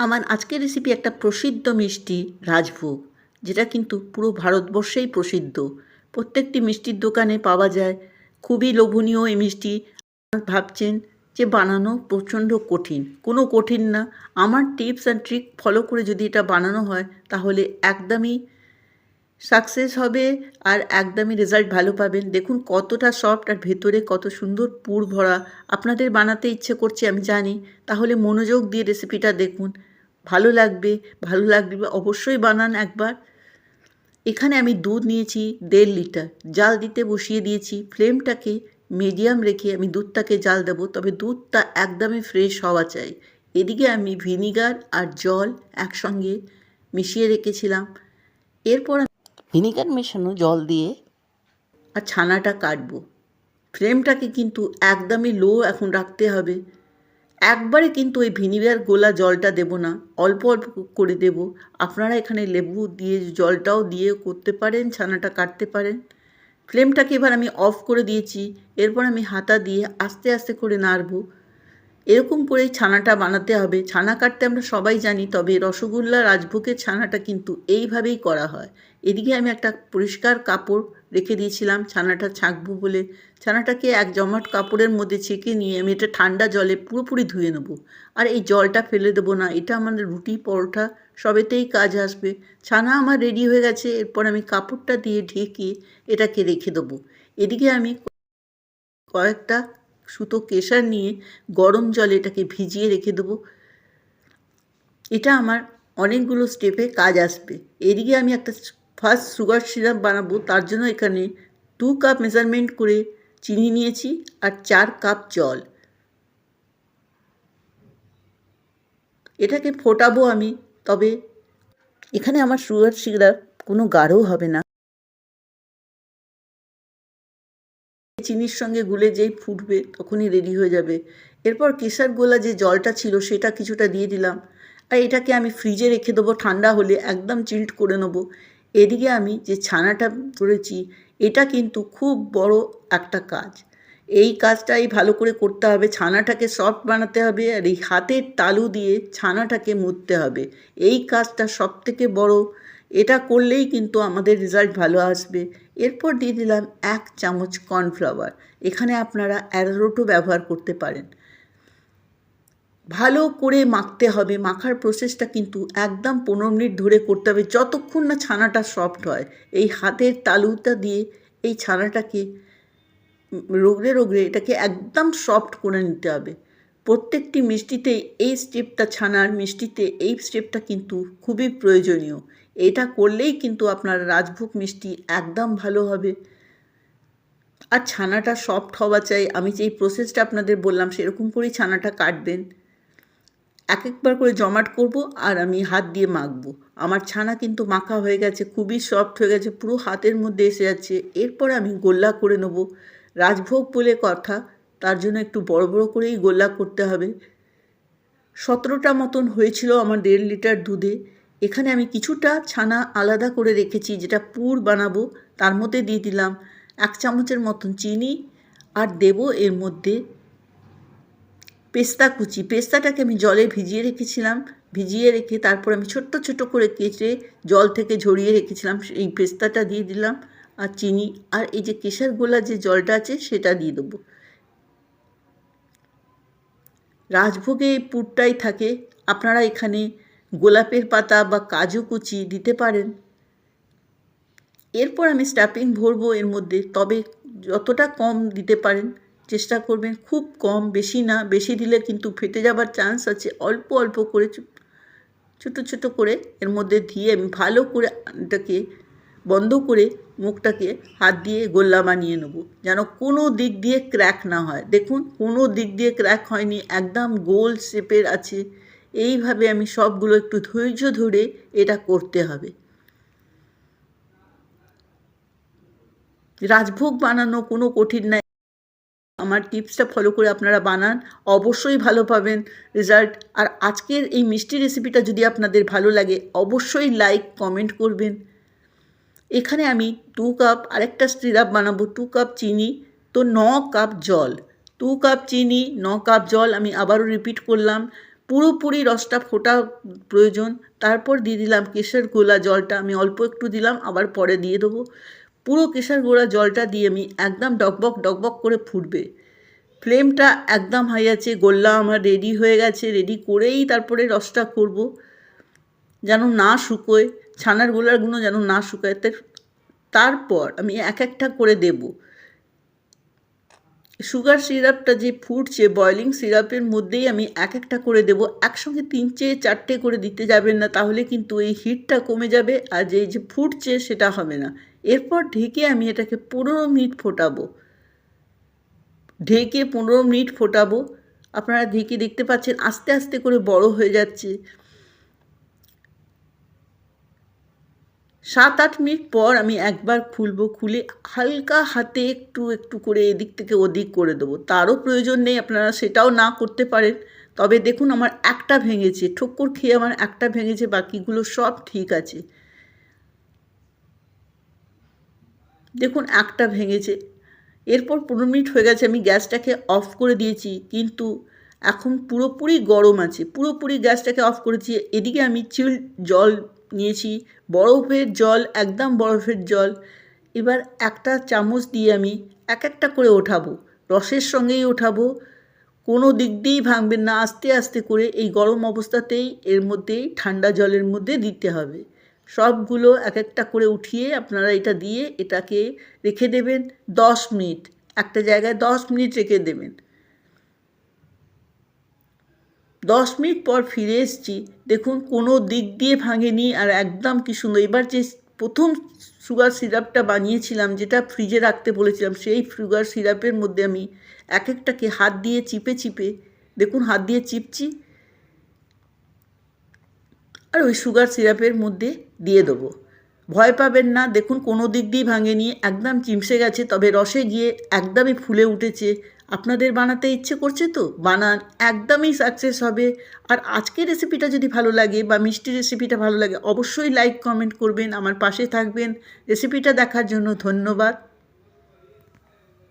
আমার আজকের রেসিপি একটা প্রসিদ্ধ মিষ্টি, রাজভোগ, যেটা কিন্তু পুরো ভারতবর্ষেই প্রসিদ্ধ। প্রত্যেকটি মিষ্টির দোকানে পাওয়া যায়। খুবই লোভনীয় এই মিষ্টি। ভাবছেন যে বানানো প্রচণ্ড কঠিন। কোনো কঠিন না। আমার টিপস অ্যান্ড ট্রিক ফলো করে যদি এটা বানানো হয়, তাহলে একদমই সাকসেস হবে আর একদমই রেজাল্ট ভালো পাবেন। দেখুন কতটা সফট আর ভেতরে কত সুন্দর পুর ভরা। আপনাদের বানাতে ইচ্ছে করছে, আমি জানি। তাহলে মনোযোগ দিয়ে রেসিপিটা দেখুন। ভালো লাগবে ভালো লাগবে অবশ্যই বানান একবার। এখানে আমি দুধ নিয়েছি, দেড় লিটার। জাল দিতে বসিয়ে দিয়েছি। ফ্লেমটাকে মিডিয়াম রেখে আমি দুধটাকে জাল দেবো। তবে দুধটা একদমই ফ্রেশ হওয়া চাই। এদিকে আমি ভিনিগার আর জল একসঙ্গে মিশিয়ে রেখেছিলাম। এরপর ভিনিগার মেশানো জল দিয়ে আর ছানাটা কাটবো। ফ্লেমটাকে কিন্তু একদমই লো এখন রাখতে হবে। একবারে কিন্তু ওই ভিনিগার গোলা জলটা দেব না, অল্প অল্প করে দেব। আপনারা এখানে লেবু দিয়ে জলটাও দিয়ে করতে পারেন, ছানাটা কাটতে পারেন। ফ্লেমটাকে এবার আমি অফ করে দিয়েছি, এরপর আমি হাতা দিয়ে আস্তে আস্তে করে নাড়বো। এরকম করেই ছানাটা বানাতে হবে। ছানা কাটতে আমরা সবাই জানি, তবে রসগোল্লা, রাজভোগের ছানাটা কিন্তু এইভাবেই করা হয়। এদিকে আমি একটা পরিষ্কার কাপড় রেখে দিয়েছিলাম, ছানাটা ছাঁকবো বলে। ছানাটাকে এক জমাট কাপড়ের মধ্যে ছেঁকে নিয়ে আমি এটা ঠান্ডা জলে পুরোপুরি ধুয়ে নেব। আর এই জলটা ফেলে দেবো না, এটা আমাদের রুটি, পরোটা, সবেতেই কাজ আসবে। ছানা আমার রেডি হয়ে গেছে, এরপর আমি কাপড়টা দিয়ে ঢেকে এটাকে রেখে দেবো। এদিকে আমি কয়েকটা সুতো কেশার নিয়ে গরম জলে এটাকে ভিজিয়ে রেখে দেবো। এটা আমার অনেকগুলো স্টেপে কাজ আসবে। এদিকে আমি একটা ফার্স্ট সুগার সিরাপ বানাবো, তার জন্য এখানে টু কাপ মেজারমেন্ট করে চিনি নিয়েছি আর চার কাপ জল। এটাকে ফোটাবো আমি, তবে এখানে আমার সুগার সিরাপ কোনো গাঢ় হবে না। চিনির সঙ্গে গুলে যেই ফুটবে, তখনই রেডি হয়ে যাবে। এরপর কেশার গোলা যে জলটা ছিল, সেটা কিছুটা দিয়ে দিলাম। আর এটাকে আমি ফ্রিজে রেখে দেবো ঠান্ডা হলে, একদম চিল্ড করে নেব। এদিকে আমি যে ছানাটা করেছি এটা কিন্তু খুব বড় একটা কাজ। এই কাজটাই ভালো করে করতে হবে, ছানাটাকে সফট বানাতে হবে, আর এই হাতের তালু দিয়ে ছানাটাকে মুড়তে হবে। এই কাজটা সব থেকে বড় এটা করলেই কিন্তু আমাদের রেজাল্ট ভালো আসবে। এরপর দিয়ে দিলাম এক চামচ কর্নফ্লাওয়ার এখানে আপনারা অ্যারোরোটও ব্যবহার করতে পারেন। ভালো করে মাখতে হবে। মাখার প্রসেসটা কিন্তু একদম পনেরো মিনিট ধরে করতে হবে। যতক্ষণ না ছানাটা সফট হয়, এই হাতের তালুটা দিয়ে এই ছানাটাকে রোগড়ে রোগড়ে এটাকে একদম সফট করে নিতে হবে। প্রত্যেকটি মিষ্টিতে এই স্টেপটা ছানার মিষ্টিতে এই স্টেপটা কিন্তু খুবই প্রয়োজনীয়। এটা করলেই কিন্তু আপনার রাজভোগ মিষ্টি একদম ভালো হবে। আর ছানাটা সফট হওয়া চাই, আমি যেই প্রসেসটা আপনাদের বললাম, সেরকম করেই ছানাটা কাটবেন। এক একবার করে জমাট করব আর আমি হাত দিয়ে মাখবো। আমার ছানা কিন্তু মাখা হয়ে গেছে, খুবই সফট হয়ে গেছে, পুরো হাতের মধ্যে এসে যাচ্ছে। এরপর আমি গোল্লা করে নেব। রাজভোগ বলে কথা, তার জন্য একটু বড় বড় করেই গোল্লা করতে হবে। সতেরোটা মতন হয়েছিল আমার দেড় লিটার দুধে। এখানে আমি কিছুটা ছানা আলাদা করে রেখেছি, যেটা পুর বানাবো। তার মধ্যে দিয়ে দিলাম এক চামচের মতন চিনি আর দেব এর মধ্যে পেস্তা কুচি। পেস্তাটাকে আমি জলে ভিজিয়ে রেখেছিলাম। ভিজিয়ে রেখে তারপর আমি ছোট্ট ছোট করে কেটে জল থেকে ঝরিয়ে রেখেছিলাম। এই পেস্তাটা দিয়ে দিলাম আর চিনি আর এই যে কেশার গোলা যে জলটা আছে সেটা দিয়ে দেবো। রাজভোগে এই পুরটাই থাকে। আপনারা এখানে গোলাপের পাতা বা কাজু কুচি দিতে পারেন। এরপর আমি স্ট্যাপিং ভরবো এর মধ্যে, তবে যতটা কম দিতে পারেন, চেষ্টা করবেন খুব কম, বেশি না, বেশি দিলে কিন্তু ফেটে যাবার চান্স আছে। অল্প অল্প করে ছোটো ছোটো করে এর মধ্যে দিয়ে আমি ভালো করে এটাকে বন্ধ করে মুখটাকে হাত দিয়ে গোল্লা বানিয়ে নেব, যেন কোনো দিক দিয়ে ক্র্যাক না হয়। দেখুন, কোনো দিক দিয়ে ক্র্যাক হয়নি, একদম গোল শেপের আছে। এইভাবে আমি সবগুলো একটু ধৈর্য ধরে এটা করতে হবে। রাজভোগ বানানো কোনো কঠিন নাই আমার টিপসটা ফলো করে আপনারা বানান, অবশ্যই ভালো পাবেন রেজাল্ট। আর আজকের এই মিষ্টি রেসিপিটা যদি আপনাদের ভালো লাগে, অবশ্যই লাইক, কমেন্ট করবেন। এখানে আমি টু কাপ আরেকটা সিরাপ বানাবো টু কাপ চিনি তো ন কাপ জল। টু কাপ চিনি, ন কাপ জল আমি আবারও রিপিট করলাম। পুরোপুরি রসটা ফোটা প্রয়োজন। তারপর দিয়ে দিলাম কেশর গোলা জলটা, আমি অল্প একটু দিলাম, আবার পরে দিয়ে দেবো। পুরো কেশর গোলা জলটা দিয়ে আমি একদম ডকবক ডকবক করে ফুটবে। ফ্লেমটা একদম হাই আছে, গোল্লা আমার রেডি হয়ে গেছে রেডি করেই তারপরে রসটা করব। যেন না শুকোয়, ছানার গোলাগুলো যেন না শুকায় তারপর আমি এক একটা করে দেব। সুগার সিরাপটা যে ফুটছে বয়লিং সিরাপের মধ্যেই আমি এক একটা করে দেব। একসঙ্গে তিনটে চারটে করে দিতে যাবেন না, তাহলে কিন্তু এই হিটটা কমে যাবে আর যে যে ফুটছে সেটা হবে না। এরপর ঢেকে আমি এটাকে পনেরো মিনিট ফোটাবো। ঢেকে পনেরো মিনিট ফোটাবো। আপনারা ঢেকে দেখতে পাচ্ছেন আস্তে আস্তে করে বড় হয়ে যাচ্ছে। সাত আট মিনিট পর আমি একবার খুলবো, খুলে হালকা হাতে একটু একটু করে এদিক থেকে ওদিক করে দেবো। তারও প্রয়োজন নেই, আপনারা সেটাও না করতে পারেন। তবে দেখুন, আমার একটা ভেঙেছে। ঠোক্কর খেয়ে আমার একটা ভেঙেছে, বাকিগুলো সব ঠিক আছে। দেখুন, একটা ভেঙেছে। এরপর পনেরো মিনিট হয়ে গেছে, আমি গ্যাসটাকে অফ করে দিয়েছি। কিন্তু এখন পুরোপুরি গরম আছে। পুরোপুরি গ্যাসটাকে অফ করেছি। এদিকে আমি চিল জল নিয়েছি। বরফের জল, একদম বরফের জল। এবার একটা চামচ দিয়ে আমি এক একটা করে ওঠাবো। রসের সঙ্গেই ওঠাবো। কোনো দিক দিয়েই ভাঙবেন না। আস্তে আস্তে করে এই গরম অবস্থাতেই এর মধ্যেই ঠান্ডা জলের মধ্যে দিতে হবে। সবগুলো এক একটা করে উঠিয়ে আপনারা এটা দিয়ে এটাকে রেখে দেবেন দশ মিনিট। একটা জায়গায় দশ মিনিট রেখে দেবেন। দশ মিনিট পর ফিরে এসেছি। দেখুন, কোনো দিক দিয়ে ভাঙেনি আর একদম কি সুন্দর। এবার যে প্রথম সুগার সিরাপটা বানিয়েছিলাম, যেটা ফ্রিজে রাখতে বলেছিলাম, সেই সুগার সিরাপের মধ্যে আমি এক একটাকে হাত দিয়ে চিপে চিপে, দেখুন, হাত দিয়ে চিপছি। আর ওই সুগার সিরাপের মধ্যে দিয়ে দেবো। ভয় পাবেন না, দেখুন, কোনো দিক দিয়ে ভাঙেনি, একদম চিমসে গেছে, তবে রসে গিয়ে একদমই ফুলে উঠেছে। আপনাদের বানাতে ইচ্ছে করছে তো? বানান, একদমই সাকসেস হবে। আর আজকের রেসিপিটা যদি ভালো লাগে বা মিষ্টি রেসিপিটা ভালো লাগে, অবশ্যই লাইক কমেন্ট করবেন। আমার পাশে থাকবেন। রেসিপিটা দেখার জন্য ধন্যবাদ।